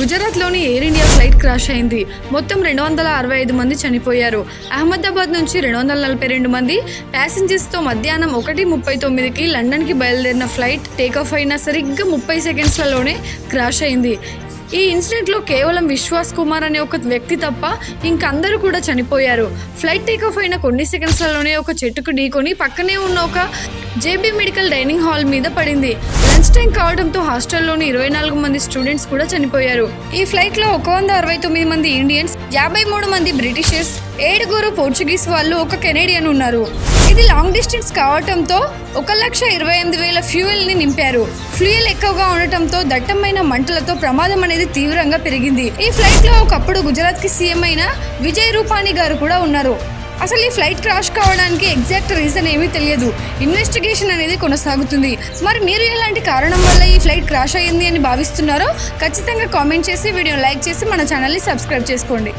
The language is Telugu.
గుజరాత్లోని ఎయిర్ ఇండియా ఫ్లైట్ క్రాష్ అయింది. మొత్తం రెండు వందల అరవై ఐదు మంది చనిపోయారు. అహ్మదాబాద్ నుంచి రెండు వందల నలభై రెండు మంది ప్యాసింజర్స్తో మధ్యాహ్నం ఒకటి ముప్పై తొమ్మిదికి లండన్కి బయలుదేరిన ఫ్లైట్ టేకాఫ్ అయిన సరిగ్గా ముప్పై సెకండ్స్లలోనే క్రాష్ అయింది. ఈ ఇన్సిడెంట్లో కేవలం విశ్వాస్ కుమార్ అనే ఒక వ్యక్తి తప్ప ఇంకందరూ కూడా చనిపోయారు. ఫ్లైట్ టేకాఫ్ అయిన కొన్ని సెకండ్స్లలోనే ఒక చెట్టుకు ఢీకొని పక్కనే ఉన్న ఒక జేబీ మెడికల్ డైనింగ్ హాల్ మీద పడింది. లంచ్ టైం కావడంతో హాస్టల్లోని ఇరవై నాలుగు మంది స్టూడెంట్స్ కూడా చనిపోయారు. ఈ ఫ్లైట్లో ఒక వంద అరవై తొమ్మిది మంది ఇండియన్స్ యాభై మూడు మంది బ్రిటిషర్స్ ఏడుగురు పోర్చుగీస్ వాళ్ళు ఒక కెనేడియన్ ఉన్నారు. ఇది లాంగ్ డిస్టెన్స్ కావటంతో ఒక లక్ష ఇరవై ఎనిమిది వేల ఫ్యూయల్ని నింపారు. ఫ్యూయల్ ఎక్కువగా ఉండటంతో దట్టమైన మంటలతో ప్రమాదం అనేది తీవ్రంగా పెరిగింది. ఈ ఫ్లైట్లో ఒకప్పుడు గుజరాత్కి సీఎం అయిన విజయ్ రూపానీ గారు కూడా ఉన్నారు. అసలు ఈ ఫ్లైట్ క్రాష్ కావడానికి ఎగ్జాక్ట్ రీజన్ ఏమీ తెలియదు. ఇన్వెస్టిగేషన్ అనేది కొనసాగుతుంది. మరి మీరు ఎలాంటి కారణం వల్ల ఈ ఫ్లైట్ క్రాష్ అయ్యింది అని భావిస్తున్నారో ఖచ్చితంగా కామెంట్ చేసి వీడియో లైక్ చేసి మన ఛానల్ని సబ్స్క్రైబ్ చేసుకోండి.